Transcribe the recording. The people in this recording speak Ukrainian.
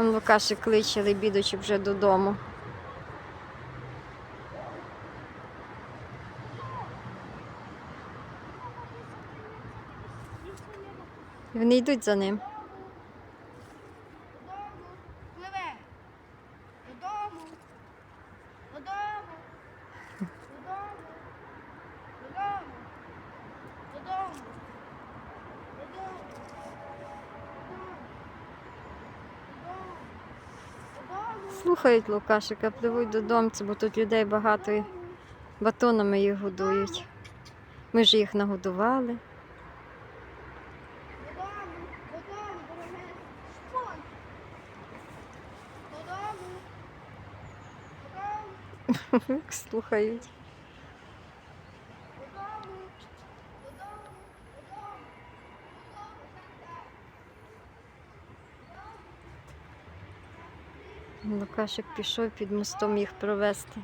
Он Лукашик кличе Лебідочі вже додому. Вони йдуть за ним. Додому. Пливе. Додому. Додому. Додому. Додому. Додому. Додому. Слухають Лукашика, пливуть додому, бо тут людей багато і батонами їх годують. Ми ж їх нагодували. Слухають. Додому. Додому. Додому. Додому. Так, так. Лукашик пішов під мостом їх провести.